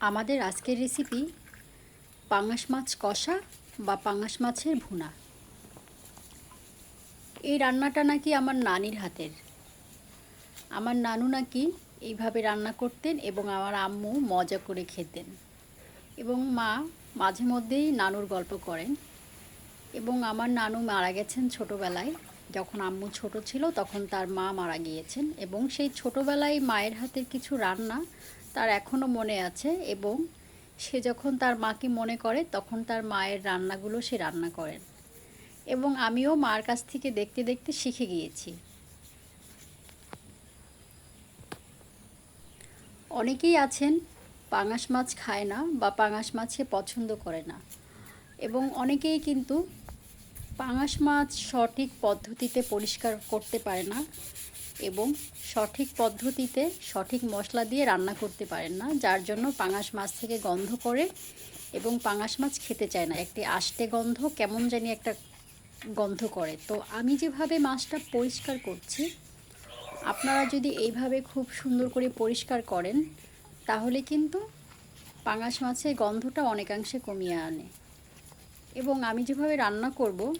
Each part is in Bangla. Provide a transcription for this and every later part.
আমাদের আজকের রেসিপি পাঙাশ মাছ কষা বা পাঙাশ মাছের ভুনা। এই রান্নাটা নাকি আমার নানির হাতের। আমার নানু নাকি এইভাবে রান্না করতেন এবং আমার আম্মু মজা করে খেতেন এবং মা মাঝে মধ্যেই নানুর গল্প করেন এবং আমার নানু মারা গেছেন ছোটোবেলায়। যখন আম্মু ছোট ছিল তখন তার মা মারা গিয়েছেন এবং সেই ছোটোবেলায় মায়ের হাতের কিছু রান্না তার এখনও মনে আছে এবং সে যখন তার মাকে মনে করে, তখন তার মায়ের রান্নাগুলো সে রান্না করেন এবং আমিও মার কাছ থেকে দেখতে দেখতে শিখে গিয়েছি। অনেকেই আছেন, পাঙাশ মাছ খায় না বা পাঙাশ মাছে পছন্দ করে না। এবং অনেকেই কিন্তু পাঙাশ মাছ সঠিক পদ্ধতিতে পরিষ্কার করতে পারে না এবং সঠিক পদ্ধতিতে সঠিক মশলা দিয়ে রান্না করতে পারেন না, যার জন্য পাঙাশ মাছ থেকে গন্ধ করে এবং পাঙাশ মাছ খেতে চায় না। একটি আষ্টে গন্ধ কেমন জানি একটা গন্ধ করে। তো আমি যেভাবে মাছটা পরিষ্কার করছি, আপনারা যদি এইভাবে খুব সুন্দর করে পরিষ্কার করেন, তাহলে কিন্তু পাঙাশ মাছের গন্ধটা অনেকাংশে কমিয়ে আনে। এবং আমি যেভাবে রান্না করব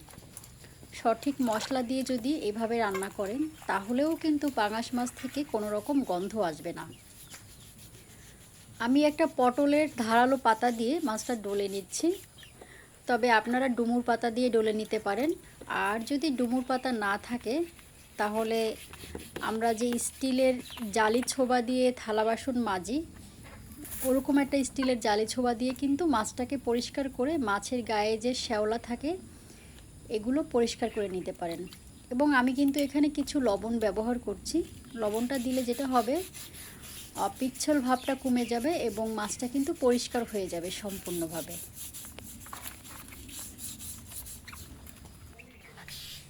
সঠিক মশলা দিয়ে যদি এভাবে রান্না করেন, তাহলেও কিন্তু পাঙাশ মাছ থেকে কোনো রকম গন্ধ আসবে না। আমি একটা পটলের ধারালো পাতা দিয়ে মাছটা ডলে নিচ্ছি। তবে আপনারা ডুমুর পাতা দিয়ে ডলে নিতে পারেন। আর যদি ডুমুর পাতা না থাকে, তাহলে আমরা যে স্টিলের জালি ছোবা দিয়ে থালা বাসন মাজি, ওরকম একটা স্টিলের জালি ছোবা দিয়ে কিন্তু মাছটাকে পরিষ্কার করে মাছের গায়ে যে শ্যাওলা থাকে এগুলো পরিষ্কার করে নিতে পারেন। এবং আমি কিন্তু এখানে কিছু লবণ ব্যবহার করছি। লবণটা দিলে যেটা হবে পিচ্ছল ভাবটা কমে যাবে এবং মাছটা কিন্তু পরিষ্কার হয়ে যাবে সম্পূর্ণভাবে।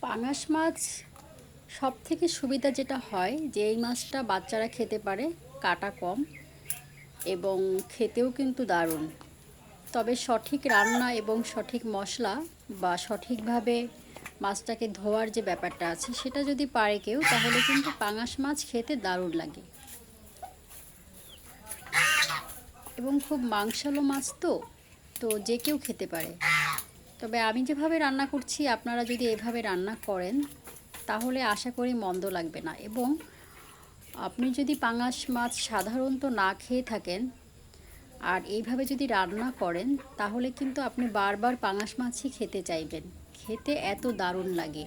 পাঙাশ মাছ সব থেকে সুবিধা যেটা হয়, যে এই মাছটা বাচ্চারা খেতে পারে, কাটা কম এবং খেতেও কিন্তু দারুণ। তবে সঠিক রান্না এবং সঠিক মশলা বা সঠিকভাবে মাছটাকে ধোয়ার যে ব্যাপারটা আছে, সেটা যদি পারে কেউ, তাহলে কিন্তু পাঙাশ মাছ খেতে দারুণ লাগে। এবং খুব মাংসালো মাছ তো তো যে কেউ খেতে পারে। তবে আমি যেভাবে রান্না করছি, আপনারা যদি এভাবে রান্না করেন, তাহলে আশা করি মন্দ লাগবে না। এবং আপনি যদি পাঙাশ মাছ সাধারণত না খেয়ে থাকেন আর এইভাবে যদি রান্না করেন, তাহলে কিন্তু আপনি বারবার পাঙাশ মাছই খেতে চাইবেন। খেতে এত দারুণ লাগে।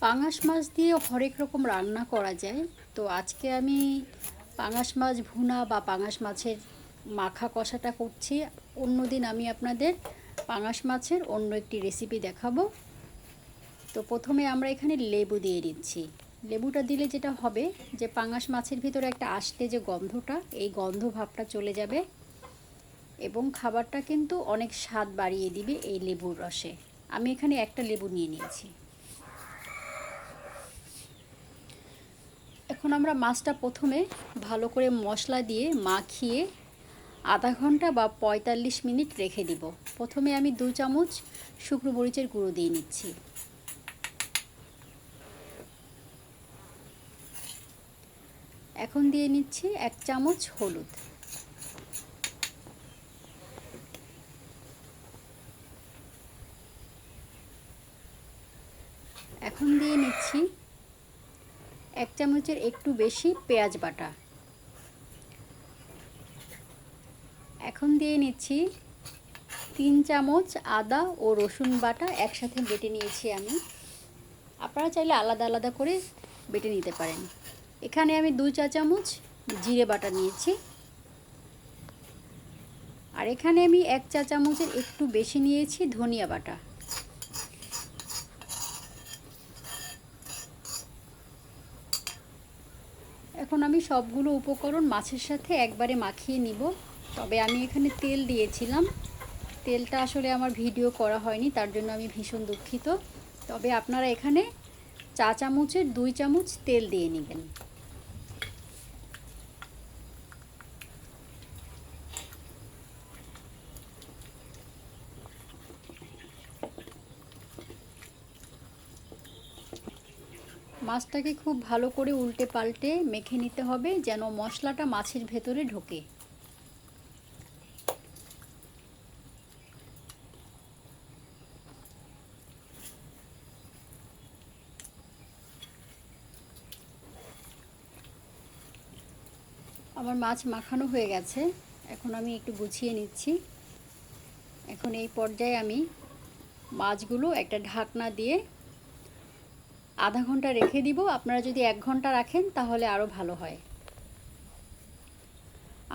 পাঙাশ মাছ দিয়ে হরেক রকম রান্না করা যায়। তো আজকে আমি পাঙাশ মাছ ভুনা বা পাঙাশ মাছের মাখা কষাটা করছি। অন্যদিন আমি আপনাদের পাঙাশ মাছের অন্য একটি রেসিপি দেখাবো। তো প্রথমে আমরা এখানে লেবু দিয়ে দিচ্ছি। লেবুটা দিলে যেটা হবে, যে পাঙাশ মাছের ভিতরে একটা আষ্টে যে গন্ধটা, এই গন্ধ ভাবটা চলে যাবে এবং খাবারটা কিন্তু অনেক স্বাদ বাড়িয়ে দিবে এই লেবুর রসে। আমি এখানে একটা লেবু নিয়ে নিয়েছি। এখন আমরা মাছটা প্রথমে ভালো করে মশলা দিয়ে মাখিয়ে আধা ঘণ্টা বা পঁয়তাল্লিশ মিনিট রেখে দিব। প্রথমে আমি দু চামচ শুকনো মরিচের গুঁড়ো দিয়ে নিচ্ছি। এখন দিয়ে নিচ্ছি এক চামচ হলুদ। এখন দিয়ে নিচ্ছি এক চামচের একটু বেশি পেঁয়াজ বাটা। এখন দিয়ে নিচ্ছি তিন চামচ আদা ও রসুন বাটা একসাথে বেটে নিয়েছি আমি। আপনারা চাইলে আলাদা আলাদা করে বেটে নিতে পারেন। এখানে আমি দু চা চামচ জিরে বাটা নিয়েছি। আর এখানে আমি এক চা চামচের একটু বেশি নিয়েছি ধনিয়া বাটা। এখন আমি সবগুলো উপকরণ মাছের সাথে একবারে মাখিয়ে নিব। তবে আমি এখানে তেল দিয়েছিলাম। তেলটা আসলে আমার ভিডিও করা হয়নি, তার জন্য আমি ভীষণ দুঃখিত। তবে আপনারা এখানে চা চামচের দুই চামচ তেল দিয়ে নেবেন। মাছটাকে খুব ভালো করে উল্টে পাল্টে মেখে নিতে হবে যেন মশলাটা মাছের ভেতরে ঢোকে। আমার মাছ মাখানো হয়ে গেছে, এখন আমি একটু গুছিয়ে নিচ্ছি। এখন এই পর্যায়ে আমি মাছগুলো একটা ঢাকনা দিয়ে আধা ঘণ্টা রেখে দিব। আপনারা যদি এক ঘণ্টা রাখেন, তাহলে আরও ভালো হয়।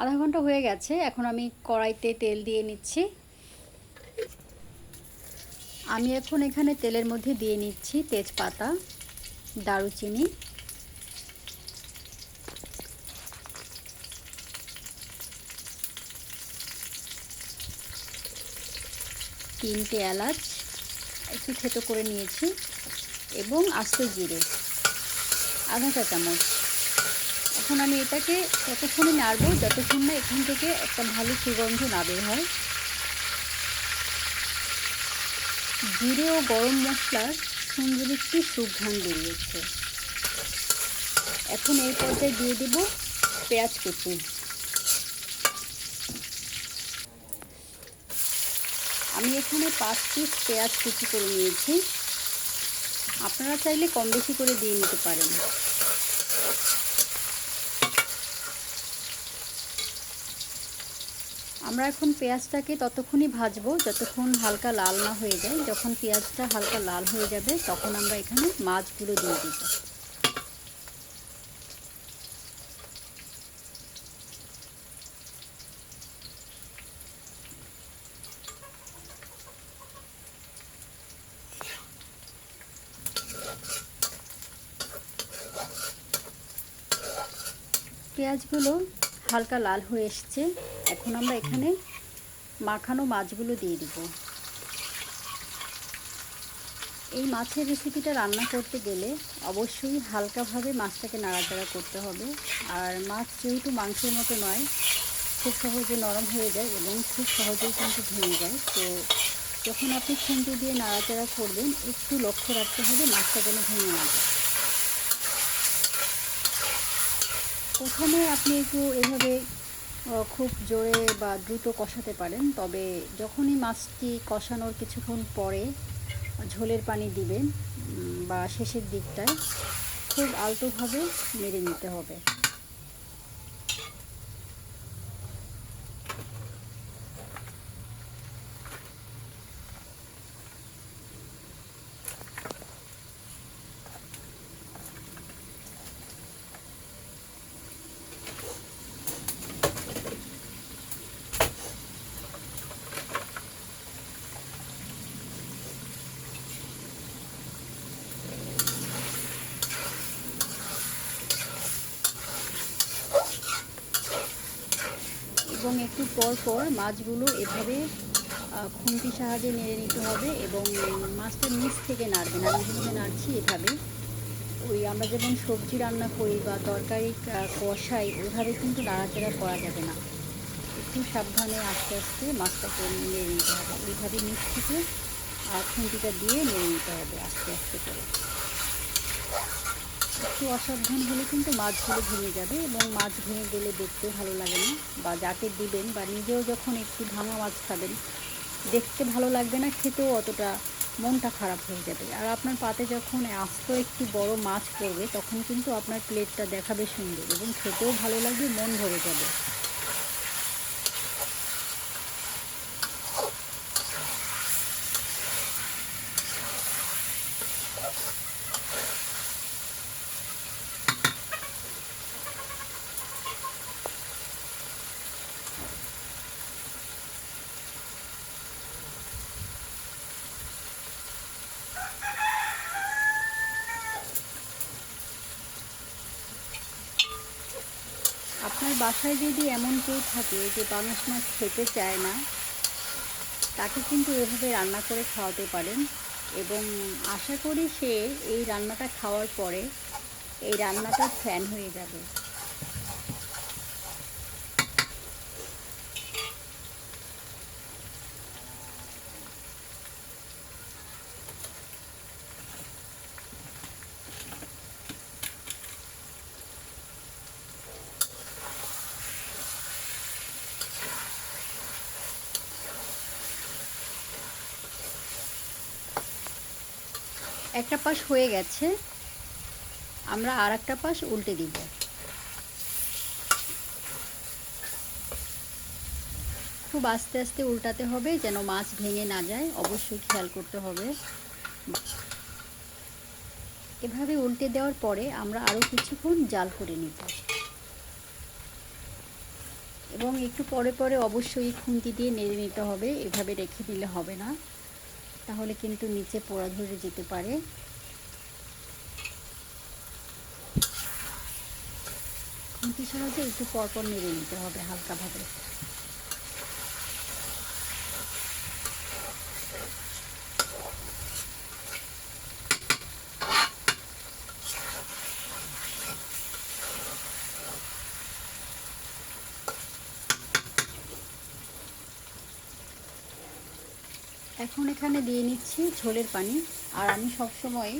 আধা ঘণ্টা হয়ে গেছে। এখন আমি কড়াইতে তেল দিয়ে নিচ্ছি। আমি এখন এখানে তেলের মধ্যে দিয়ে নিচ্ছি তেজপাতা, দারুচিনি। তিনটে এলাচ। একটু থেতো করে নিয়েছি। এবং আস্ত জিরে। আধা চা চামচ। এখন আমি এটাকে ততক্ষণে নাড়বো, যতক্ষণ না এখান থেকে একটা ভালো সুগন্ধ না বের হয়। জিরে ও গরম মশলার সুন্দর একটি সুঘ্রাণ বেরিয়েছে। এখন এই পর্যায়ে দিয়ে দেব পেঁয়াজ কুচি। আমি এখানে পাঁচ পিস পেঁয়াজ কুচি করে নিয়েছি। আপনারা চাইলে কম বেশি করে দিয়ে নিতে পারেন। আমরা এখন পেঁয়াজটাকে ততক্ষণই ভাজবো, যতক্ষণ হালকা লাল না হয়ে যায়। যখন পেঁয়াজটা হালকা লাল হয়ে যাবে, তখন আমরা এখানে মাছগুলো দিয়ে দিব। পেঁয়াজগুলো হালকা লাল হয়ে এসছে। এখন আমরা এখানে মাখানো মাছগুলো দিয়ে দিব। এই মাছের রেসিপিটা রান্না করতে গেলে অবশ্যই হালকাভাবে মাছটাকে নাড়াচাড়া করতে হবে। আর মাছ যেহেতু মাংসের মতো নয়, খুব সহজে নরম হয়ে যায় এবং খুব সহজেই কিন্তু ভেঙে যায়। তো যখন আপনি খুন্তি দিয়ে নাড়াচাড়া করবেন, একটু লক্ষ্য রাখতে হবে মাছটা যেন ভেঙে না যায়। প্রথমে আপনি একটু এভাবে খুব জোরে বা দ্রুত কষাতে পারেন। তবে যখনই মাছটি কষানোর কিছুক্ষণ পরে ঝোলের পানি দিবেন বা শেষের দিকটায় খুব আলতোভাবে মেরে নিতে হবে। একটু পর পর মাছগুলো এভাবে খুন্তির সাহায্যে নেড়ে নিতে হবে এবং মাছটা নিচ থেকে নাড়বেন আমি যেভাবে নাড়ছি এভাবে। ওই আমরা যেমন সবজি রান্না করি বা তরকারি কষাই ওইভাবে কিন্তু নাড়াচাড়া করা যাবে না। একটু সাবধানে আস্তে আস্তে মাছটাকে নেড়ে নিতে হবে। ওইভাবে নিচ থেকে খুন্তিটা দিয়ে নেড়ে নিতে হবে আস্তে আস্তে করে। একটু অসাবধান হলে কিন্তু মাছগুলো ভেঙে যাবে এবং মাছ ভেঙে গেলে দেখতে ভালো লাগে না বা যাকে দিবেন বা নিজেও যখন একটু ভাঙা মাছ খাবেন, দেখতে ভালো লাগবে না, খেতেও অতটা মনটা খারাপ হয়ে যাবে। আর আপনার পাতে যখন আস্ত একটি বড় মাছ পড়বে, তখন কিন্তু আপনার প্লেটটা দেখাবে সুন্দর এবং খেতেও ভালো লাগবে, মন ভরে যাবে। বাসায় যদি এমন কেউ থাকে যে পাঙাশ মাছ খেতে চায় না, তাকে কিন্তু এভাবে রান্না করে খাওয়াতে পারেন এবং আশা করি সে এই রান্নাটা খাওয়ার পরে এই রান্নাটা ফ্যান হয়ে যাবে। একটা পাশ হয়ে গেছে, আমরা আর একটা পাশ উল্টে দিব। খুব আস্তে আস্তে উল্টাতে হবে যেন মাছ ভেঙে না যায়, অবশ্যই খেয়াল করতে হবে। এভাবে উল্টে দেওয়ার পরে আমরা আরও কিছুক্ষণ জাল করে নিব। এবং একটু পরে পরে অবশ্যই খুন্তি দিয়ে নেড়ে নিতে হবে, এভাবে রেখে দিলে হবে না। তাহলে কিন্তু নিচে পোড়া ধরে যেতে পারে। খুঁটি সাহায্যে একটু পরপর নেড়ে নিতে হবে হালকাভাবে এখন এখানে দিয়ে নিচ্ছি ঝোলের পানি। আর আমি সবসময়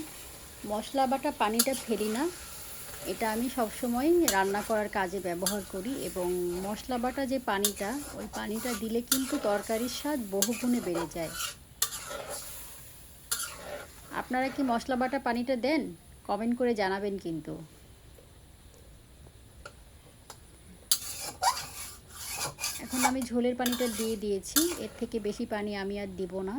মশলা বাটা পানিটা ফেলি না। এটা আমি সবসময় রান্না করার কাজে ব্যবহার করি এবং মশলা বাটা যে পানিটা, ওই পানিটা দিলে কিন্তু তরকারির স্বাদ বহুগুণে বেড়ে যায়। আপনারা কি মশলা বাটা পানিটা দেন? কমেন্ট করে জানাবেন কিন্তু। এখন আমি ঝোলের পানিটা দিয়ে দিয়েছি। এর থেকে বেশি পানি আমি আর দিব না।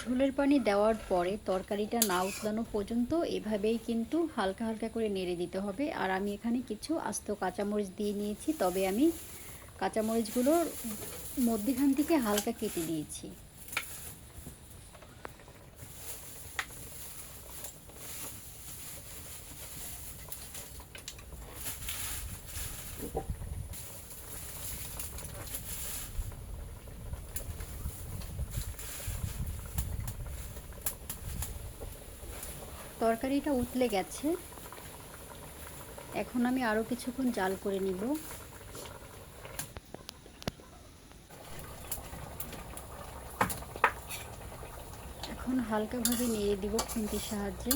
ঝোলের পানি দেওয়ার পরে তরকারিটা না উতলানো পর্যন্ত এভাবেই কিন্তু হালকা হালকা করে নেড়ে দিতে হবে। আর আমি এখানে কিছু আস্ত কাঁচামরিচ দিয়ে নিয়েছি। তবে আমি কাঁচামরিচগুলোর মধ্যেখান থেকে হালকা কেটে দিয়েছি। তরকারিটা উতলে গেছে। এখন আমি আরও কিছুক্ষণ জাল করে নিব। এখন হালকাভাবে নেড়ে দিব খুন্তির সাহায্যে।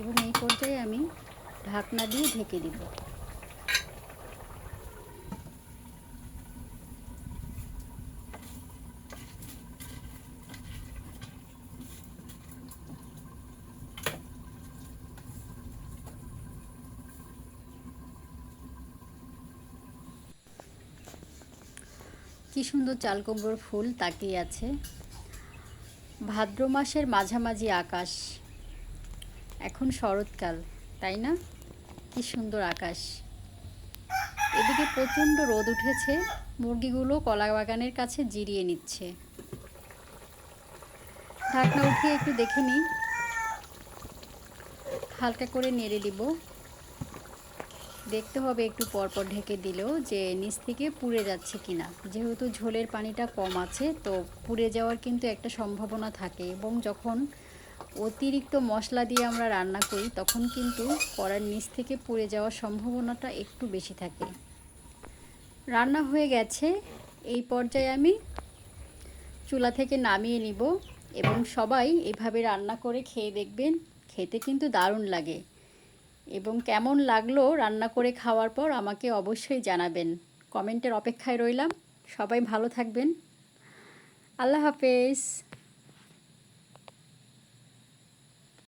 এবং এই পর্যায়ে আমি ঢাকনা দিয়ে ঢেকে দিব। কি সুন্দর চাল কুমড়োর ফুল তাকিয়ে আছে। ভাদ্র মাসের মাঝামাঝি আকাশ। এখন শরৎকাল, তাই না? কি সুন্দর আকাশ। এদিকে প্রচণ্ড রোদ উঠেছে, মুরগিগুলো কলা বাগানের কাছে জিরিয়ে নিচ্ছে। ঢাকনা উঠিয়ে একটু দেখে নিই। হালকা করে নেড়ে দিব দেখতে হবে একটু পরপর ঢেকে দিলেও যে নিচ থেকে পুড়ে যাচ্ছে কিনা। যেহেতু ঝোলের পানিটা কম আছে, তো পুড়ে যাওয়ার কিন্তু একটা সম্ভাবনা থাকে এবং যখন অতিরিক্ত মশলা দিয়ে আমরা রান্না করি, তখন কিন্তু কড়ার নিচ থেকে পুড়ে যাওয়ার সম্ভাবনাটা একটু বেশি থাকে। রান্না হয়ে গেছে। এই পর্যায়ে আমি চুলা থেকে নামিয়ে নিব এবং সবাই এভাবে রান্না করে খেয়ে দেখবেন, খেতে কিন্তু দারুণ লাগে। এবং কেমন লাগল রান্না করে খাওয়ার পর আমাকে অবশ্যই জানাবেন। কমেন্টের অপেক্ষায় রইলাম। সবাই ভালো থাকবেন। আল্লাহ হাফেজ।